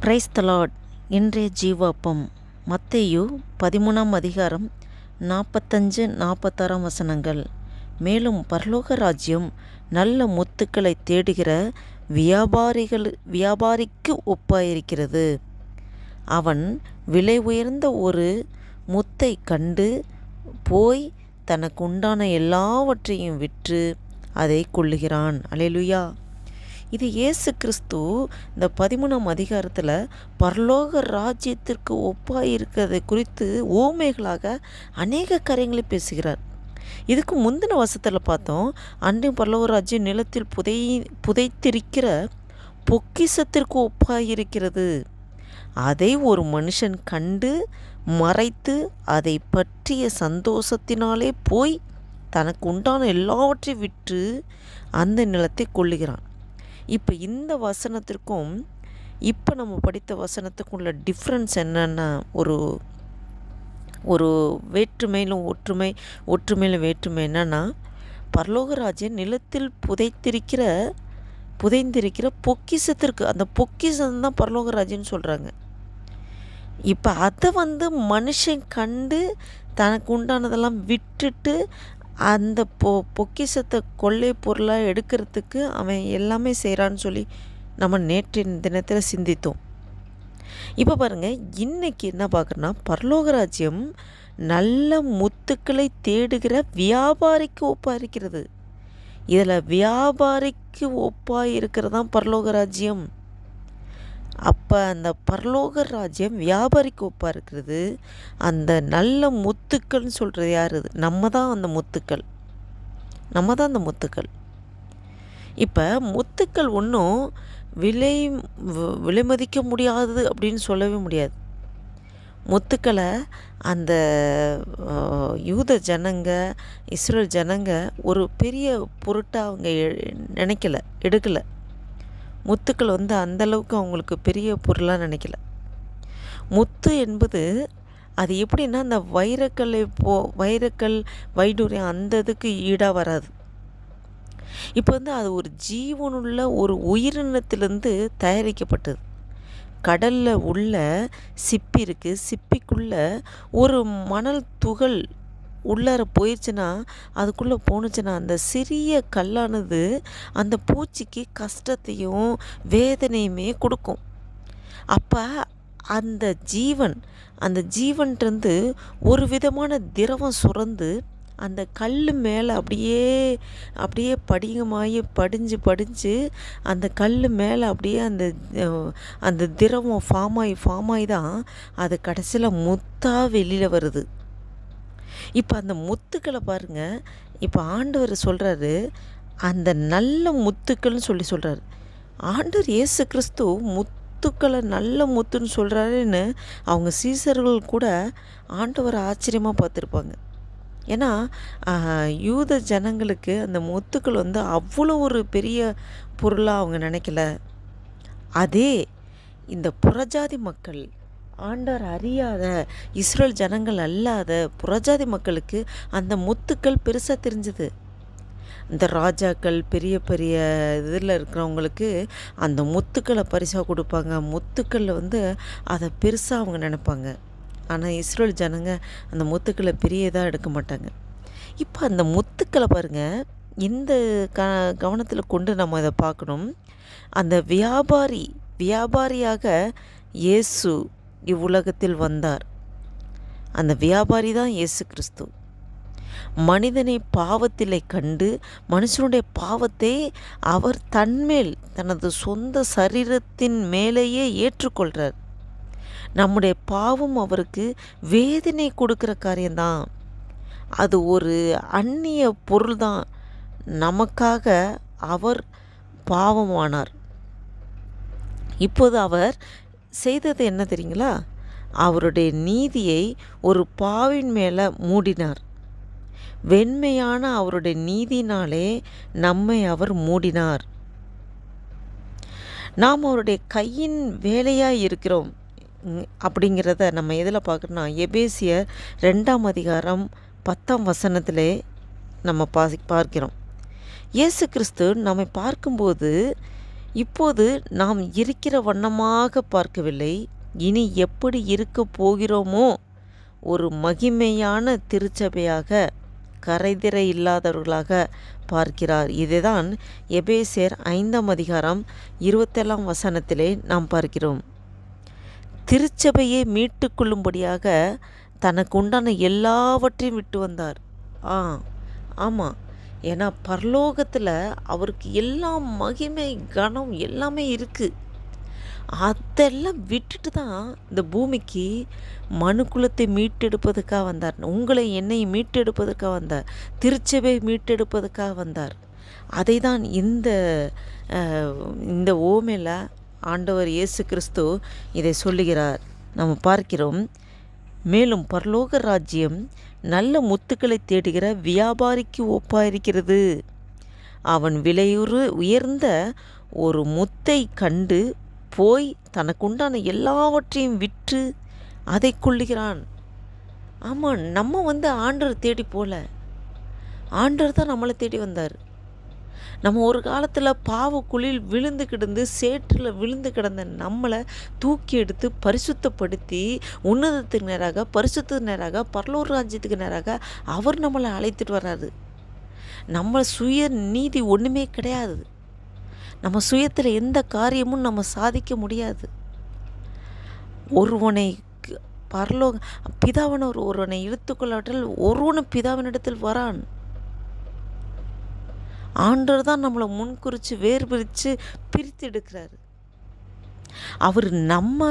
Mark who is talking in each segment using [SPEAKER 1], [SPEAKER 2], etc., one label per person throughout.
[SPEAKER 1] Price தலாட் இன்றைய ஜீவாப்பம் மத்தையு பதிமூணாம் அதிகாரம் நாற்பத்தஞ்சு நாற்பத்தாறாம் வசனங்கள். மேலும் பரலோக ராஜ்யம் நல்ல முத்துக்களை தேடுகிற வியாபாரிகள் வியாபாரிக்கு ஒப்பாயிருக்கிறது. அவன் விலை உயர்ந்த ஒரு முத்தை கண்டு போய் தனக்கு உண்டான எல்லாவற்றையும் விற்று அதை கொள்ளுகிறான். அலையலுயா. இது இயேசு கிறிஸ்து இந்த பதிமூணாம் அதிகாரத்தில் பரலோக ராஜ்யத்திற்கு ஒப்பாக இருக்கிறது குறித்து ஓமைகளாக அநேக காரியங்களை பேசுகிறார். இதுக்கு முந்தின வசத்தில் பார்த்தோம் அன்றையும் பரலோக ராஜ்யம் நிலத்தில் புதை புதைத்திருக்கிற பொக்கிசத்திற்கு ஒப்பாக இருக்கிறது அதை ஒரு மனுஷன் கண்டு மறைத்து அதை பற்றிய சந்தோஷத்தினாலே போய் தனக்கு உண்டான எல்லாவற்றையும் விற்று அந்த நிலத்தை கொள்ளுகிறான் இப்போ இந்த வசனத்திற்கும் இப்போ நம்ம படித்த வசனத்துக்கும் உள்ள டிஃப்ரென்ஸ் என்னென்னா ஒரு ஒரு வேற்றுமையிலும் ஒற்றுமை ஒற்றுமையிலும் வேற்றுமை என்னன்னா பரலோகராஜன் நிலத்தில் புதைத்திருக்கிற புதைந்திருக்கிற பொக்கிசத்திற்கு அந்த பொக்கிசம் தான் பரலோகராஜன் சொல்கிறாங்க இப்போ அதை வந்து மனுஷன் கண்டு தனக்கு உண்டானதெல்லாம் விட்டுட்டு அந்த பொ பொக்கிஷத்தை கொள்ளை பொருளாக எடுக்கிறதுக்கு அவன் எல்லாமே செய்கிறான்னு சொல்லி நம்ம நேற்றின் தினத்தில் சிந்தித்தோம். இப்போ பாருங்கள் இன்றைக்கி என்ன பார்க்குறோன்னா பரலோகராஜ்யம் நல்ல முத்துக்களை தேடுகிற வியாபாரிக்கு ஒப்பாக இருக்கிறது. இதில் வியாபாரிக்கு ஒப்பாக இருக்கிறதான் பரலோகராஜ்யம் அப்போ அந்த பரலோக ராஜ்யம் வியாபாரிக்கு ஒப்பாக இருக்கிறது. அந்த நல்ல முத்துக்கள்னு சொல்கிறது யார்? இது நம்ம தான் அந்த முத்துக்கள். நம்ம தான் அந்த முத்துக்கள். இப்போ முத்துக்கள் ஒன்றும் விலை விலை மதிக்க முடியாது அப்படின்னு சொல்லவே முடியாது. முத்துக்களை அந்த யூத ஜனங்க இஸ்ரேல் ஜனங்க ஒரு பெரிய பொருட்டாக அவங்க நினைக்கல எடுக்கலை. முத்துக்கள் வந்து அந்தளவுக்கு அவங்களுக்கு பெரிய பொருளாக நினைக்கல. முத்து என்பது அது எப்படின்னா அந்த வைரக்கல்லை போ வைரக்கல் வைடூரியம் அந்த இதுக்கு ஈடாக வராது. இப்போ வந்து அது ஒரு ஜீவனுள்ள ஒரு உயிரினத்திலேருந்து தயாரிக்கப்பட்டது. கடலில் உள்ள சிப்பி இருக்குது சிப்பிக்குள்ளே ஒரு மணல் துகள் உள்ளார போயிடுச்சுன்னா அதுக்குள்ளே போணுச்சுன்னா அந்த சிறிய கல்லானது அந்த பூச்சிக்கு கஷ்டத்தையும் வேதனையுமே கொடுக்கும். அப்போ அந்த ஜீவன் அந்த ஜீவன்ட்டு ஒரு விதமான திரவம் சுரந்து அந்த கல் மேலே அப்படியே அப்படியே படிகமாகி படிஞ்சு படிஞ்சு அந்த கல் மேலே அப்படியே அந்த அந்த திரவம் ஃபார்ம் ஆகி ஃபார்ம் ஆகி தான் அது கடைசியில் முத்தாக வெளியில் வருது. இப்போ அந்த முத்துக்களை பாருங்கள் இப்போ ஆண்டவர் சொல்கிறாரு அந்த நல்ல முத்துக்கள்னு சொல்லி சொல்கிறாரு ஆண்டவர் இயேசு கிறிஸ்து முத்துக்களை நல்ல முத்துன்னு சொல்கிறாருன்னு அவங்க சீசர்கள் கூட ஆண்டவர் ஆச்சரியமாக பார்த்துருப்பாங்க. ஏன்னா யூத ஜனங்களுக்கு அந்த முத்துக்கள் வந்து அவ்வளோ ஒரு பெரிய பொருளாக அவங்க நினைக்கல. அதே இந்த புறஜாதி மக்கள் ஆண்டார் அறியாத இஸ்ரேல் ஜனங்கள் அல்லாத புறஜாதி மக்களுக்கு அந்த முத்துக்கள் பெருசாக தெரிஞ்சுது. இந்த ராஜாக்கள் பெரிய பெரிய இதில் இருக்கிறவங்களுக்கு அந்த முத்துக்களை பரிசாக கொடுப்பாங்க. முத்துக்களில் வந்து அதை பெருசாக அவங்க நினைப்பாங்க. ஆனால் இஸ்ரேல் ஜனங்க அந்த முத்துக்களை பெரிய இதாக எடுக்க மாட்டாங்க. இப்போ அந்த முத்துக்களை பாருங்கள் இந்த க கவனத்தில் கொண்டு நம்ம இதை பார்க்கணும். அந்த வியாபாரி வியாபாரியாக இயேசு இவ்வுலகத்தில் வந்தார். அந்த வியாபாரி தான் இயேசு கிறிஸ்து. மனிதனை பாவத்திலே கண்டு மனுஷனுடைய பாவத்தை அவர் தன்மேல் தனது சொந்த சரீரத்தின் மேலேயே ஏற்றுக்கொள்கிறார் நம்முடைய பாவம் அவருக்கு வேதனை கொடுக்குற காரியம்தான். அது ஒரு அந்நிய பொருள் தான் நமக்காக அவர் பாவமானார். இப்போது அவர் செய்தது என்ன தெரியுங்களா? அவருடைய நீதியை ஒரு பாவின் மேலே மூடினார். வெண்மையான அவருடைய நீதினாலே நம்மை அவர் மூடினார். நாம் அவருடைய கையின் வேலையாக இருக்கிறோம். அப்படிங்கிறத நம்ம எதில் பார்க்குறோன்னா எபேசியர் ரெண்டாம் அதிகாரம் பத்தாம் வசனத்திலே நம்ம பா பார்க்கிறோம். இயேசு கிறிஸ்து நம்மை பார்க்கும்போது இப்போது நாம் இருக்கிற வண்ணமாக பார்க்கவில்லை. இனி எப்படி இருக்க போகிறோமோ? ஒரு மகிமையான திருச்சபையாக கரைதிரை இல்லாதவர்களாக பார்க்கிறார். இதுதான் எபேசியர் ஐந்தாம் அதிகாரம் இருபத்தேழாம் வசனத்திலே நாம் பார்க்கிறோம். திருச்சபையை மீட்டு கொள்ளும்படியாக தனக்கு உண்டான எல்லாவற்றையும் விட்டு வந்தார். ஆ ஆமாம் ஏன்னா பரலோகத்தில் அவருக்கு எல்லா மகிமை கனம் எல்லாமே இருக்குது அதெல்லாம் விட்டுட்டு தான் இந்த பூமிக்கு மனுக்குலத்தை மீட்டெடுப்பதற்காக வந்தார். உங்களை என்னை மீட்டெடுப்பதற்காக வந்தார். திருச்சபை மீட்டெடுப்பதற்காக வந்தார். அதை தான் இந்த இந்த ஓமையில் ஆண்டவர் இயேசு கிறிஸ்து இதை சொல்லுகிறார். நம்ம பார்க்கிறோம். மேலும் பரலோக ராஜ்யம் நல்ல முத்துக்களை தேடுகிற வியாபாரிக்கு ஒப்பாயிருக்கிறது. அவன் விலையுறு உயர்ந்த ஒரு முத்தை கண்டு போய் தனக்குண்டான எல்லாவற்றையும் விற்று அதை கொள்ளுகிறான். ஆமாம் நம்ம வந்து ஆண்டர் தேடி போல. ஆண்டவர் தான் நம்மளை தேடி வந்தார். நம்ம ஒரு காலத்தில் பாவக்குழியில் விழுந்து கிடந்து சேற்றில் விழுந்து கிடந்த நம்மளை தூக்கி எடுத்து பரிசுத்தப்படுத்தி உன்னதத்துக்கு நேராக பரிசுத்தத்துக்கு நேராக பரலூர் ராஜ்யத்துக்கு நேராக அவர் நம்மளை அழைத்துட்டு வர்றாரு. நம்ம சுய நீதி ஒன்றுமே கிடையாது. நம்ம சுயத்தில் எந்த காரியமும் நம்ம சாதிக்க முடியாது. ஒருவனை பரலோ பிதாவன ஒருவனை இழுத்துக்கொள்ளாவிட்டால் ஒருவனும் பிதாவினிடத்தில் வரான். ஆண்டவர் தான் நம்மளை முன்குறித்து வேர்பிரித்து பிரித்து எடுக்கிறாரு அவர் நம்ம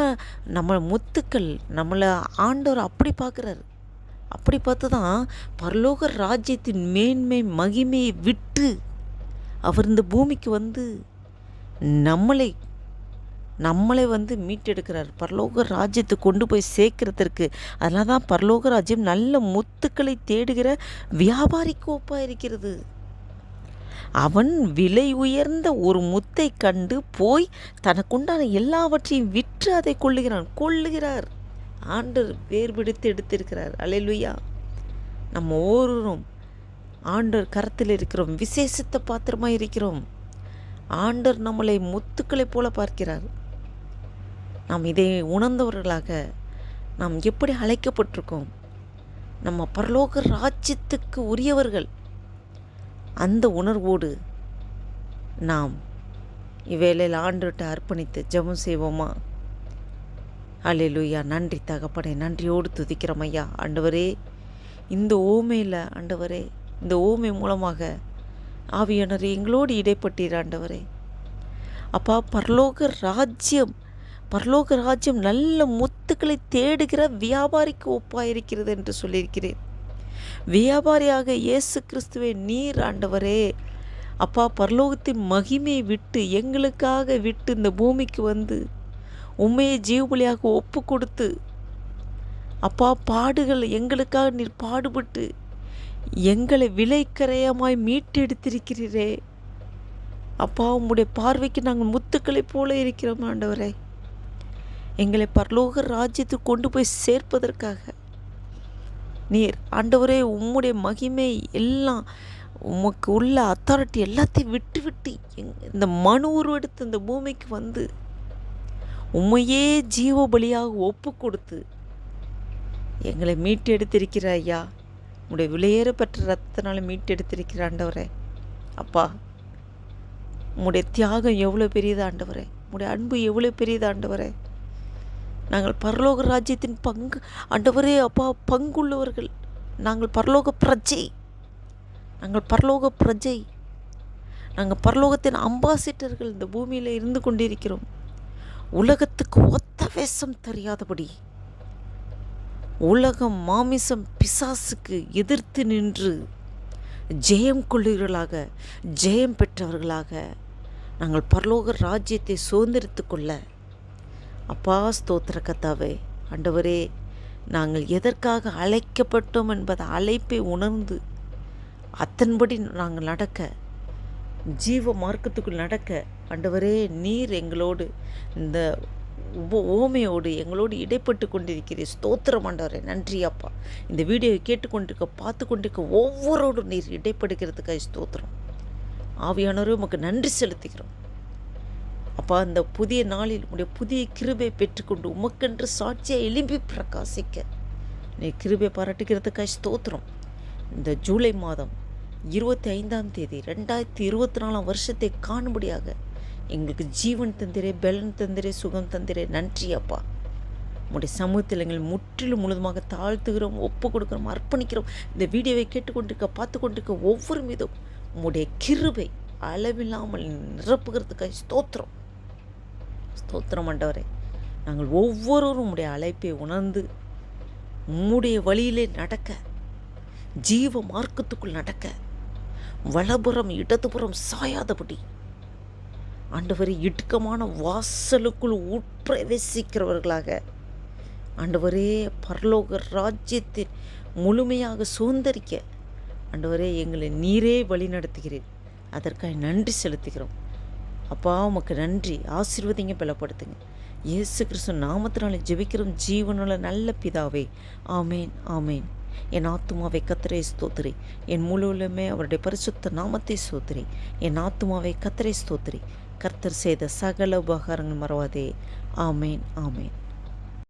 [SPEAKER 1] நம்ம முத்துக்கள் நம்மளை ஆண்டவர் அப்படி பார்க்குறாரு. அப்படி பார்த்து தான் பரலோக ராஜ்யத்தின் மேன்மை மகிமையை விட்டு அவர் இந்த பூமிக்கு வந்து நம்மளை நம்மளை வந்து மீட்டெடுக்கிறார். பரலோக ராஜ்யத்தை கொண்டு போய் சேர்க்கறதற்கு அதனால தான் பரலோக ராஜ்யம் நல்ல முத்துக்களை தேடுகிற வியாபாரிக்கு ஒப்பாக இருக்கிறது. அவன் விலை உயர்ந்த ஒரு முத்தை கண்டு போய் தனக்குண்டான எல்லாவற்றையும் விற்று அதை கொள்ளுகிறான். கொள்ளுகிறார். ஆண்டர் வேர் பிடித்து எடுத்திருக்கிறார். அலைலுயா நம்ம ஒவ்வொருவரும் ஆண்டர் கரத்தில் இருக்கிறோம். விசேஷத்தை பாத்திரமாக இருக்கிறோம். ஆண்டர் நம்மளை முத்துக்களைப் போல பார்க்கிறார். நாம் இதை உணர்ந்தவர்களாக நாம் எப்படி அழைக்கப்பட்டிருக்கோம்? நம்ம பரலோக ராஜ்யத்துக்கு உரியவர்கள். அந்த உணர்வோடு நாம் இவ்வேளையில் ஆண்டுகிட்ட அர்ப்பணித்து ஜெபம் செய்வோமா? அலையிலுயா நன்றி தகப்பனே நன்றியோடு துதிக்கிறோம் ஐயா. ஆண்டவரே இந்த ஓமையில் ஆண்டவரே இந்த ஓமை மூலமாக ஆவியனர் எங்களோடு இடைப்பட்டீர் ஆண்டவரே. அப்பா பரலோக ராஜ்யம் பரலோக ராஜ்யம் நல்ல முத்துக்களை தேடுகிற வியாபாரிக்கு ஒப்பாயிருக்கிறது என்று சொல்லியிருக்கிறேன். வியாபாரியாக இயேசு கிறிஸ்துவை நீர் ஆண்டவரே. அப்பா பரலோகத்தின் மகிமையை விட்டு எங்களுக்காக விட்டு இந்த பூமிக்கு வந்து உண்மையை ஜீவபலியாக ஒப்பு கொடுத்து அப்பா பாடுகள் எங்களுக்காக நீர் பாடுபட்டு எங்களை விலைக்கரையமாய் மீட்டெடுத்திருக்கிறீரே. அப்பா உம்முடைய பார்வைக்கு நாங்கள் முத்துக்களைப் போல இருக்கிறோம் ஆண்டவரே. எங்களை பரலோக ராஜ்யத்துக்கு கொண்டு போய் சேர்ப்பதற்காக நீர். ஆண்டவரே உம்முடைய மகிமை எல்லாம் உமக்கு உள்ள அத்தாரிட்டி எல்லாத்தையும் விட்டு விட்டு எங் இந்த மனு உருவெடுத்து இந்த பூமிக்கு வந்து உண்மையே ஜீவ பலியாக ஒப்பு கொடுத்து எங்களை மீட்டெடுத்திருக்கிற ஐயா உடைய விலையேற பெற்ற ரத்தனால மீட்டெடுத்திருக்கிற ஆண்டவரே. அப்பா உங்களுடைய தியாகம் எவ்வளோ பெரியது ஆண்டவரே. உடைய அன்பு எவ்வளோ பெரியது ஆண்டவரே. நாங்கள் பரலோக ராஜ்யத்தின் பங்கு ஆண்டவரே அப்பா பங்குள்ளவர்கள். நாங்கள் பரலோக பிரஜை. நாங்கள் பரலோக பிரஜை. நாங்கள் பரலோகத்தின் அம்பாசிட்டர்கள் இந்த பூமியில் இருந்து கொண்டிருக்கிறோம். உலகத்துக்கு ஒத்த வேஷம் தெரியாதபடி உலகம் மாமிசம் பிசாசுக்கு எதிர்த்து நின்று ஜெயம் கொள்ளுகிறவர்களாக ஜெயம் பெற்றவர்களாக நாங்கள் பரலோக ராஜ்யத்தை சுதந்திரித்து கொள்ள அப்பா ஸ்தோத்திர கத்தாவே ஆண்டவரே நாங்கள் எதற்காக அழைக்கப்பட்டோம் என்பதை அழைப்பை உணர்ந்து அத்தன்படி நாங்கள் நடக்க ஜீவ மார்க்கத்துக்குள் நடக்க ஆண்டவரே நீர் எங்களோடு இந்த உப ஓமையோடு எங்களோடு இடைப்பட்டு கொண்டிருக்கிறீர். ஸ்தோத்திரம் ஆண்டவரே நன்றி அப்பா. இந்த வீடியோவை கேட்டுக்கொண்டிருக்க பார்த்து கொண்டிருக்க ஒவ்வொருவரும் நீர் இடைப்படுகிறதுக்காக ஸ்தோத்திரம். ஆவியானவரும் உமக்கு நன்றி செலுத்துகிறோம். அப்பா அந்த புதிய நாளில் உடைய புதிய கிருபை பெற்றுக்கொண்டு உமக்கென்று சாட்சியை எழும்பி பிரகாசிக்க. நீ கிருபை பாராட்டுகிறதுக்காக ஸ்தோத்திரம். இந்த ஜூலை மாதம் இருபத்தி ஐந்தாம் தேதி ரெண்டாயிரத்தி இருபத்தி நாலாம் வருஷத்தை காணும்படியாக எங்களுக்கு ஜீவன் தந்திரே பலன் தந்திரே சுகம் தந்திரே. நன்றி அப்பா. உங்களுடைய சமூகத்தில் எங்கள் முற்றிலும் முழுதுமாக தாழ்த்துகிறோம் ஒப்பு கொடுக்குறோம் அர்ப்பணிக்கிறோம். இந்த வீடியோவை கேட்டுக்கொண்டிருக்க பார்த்து கொண்டிருக்க ஒவ்வொரு மீதும் உங்களுடைய கிருபை அளவில்லாமல் நிரப்புகிறதுக்காக ஸ்தோத்திரம். ஸ்தோத்திரம் ஆண்டவரே. நாங்கள் ஒவ்வொருவரும் உடைய அழைப்பை உணர்ந்து உம்முடைய வழியிலே நடக்க ஜீவ மார்க்கத்துக்குள் நடக்க வலபுறம் இடதுபுறம் சாயாதபடி ஆண்டவரை இடுக்கமான வாசலுக்குள் உட்பிரவேசிக்கிறவர்களாக ஆண்டவரே பரலோக ராஜ்யத்தை முழுமையாக சுதந்திரிக்க ஆண்டவரே எங்களை நீரே வழி நடத்துகிறேன் அதற்காக நன்றி செலுத்துகிறோம். அப்பா உமக்கு நன்றி. ஆசிர்வதிங்க பலப்படுத்துங்க. இயேசு கிறிஸ்து நாமத்தினால ஜெபிக்கிறோம். ஜீவனுள்ள நல்ல பிதாவே. ஆமேன் ஆமேன். என் ஆத்துமாவை கத்திரை ஸ்தோத்திரி. என் முழுவலுமே அவருடைய பரிசுத்த நாமத்தை ஸ்தோத்திரி. என் ஆத்துமாவை கத்திரை ஸ்தோத்திரி. கர்த்தர் செய்த சகல உபகாரங்கள் மறவாதே. ஆமேன் ஆமேன்.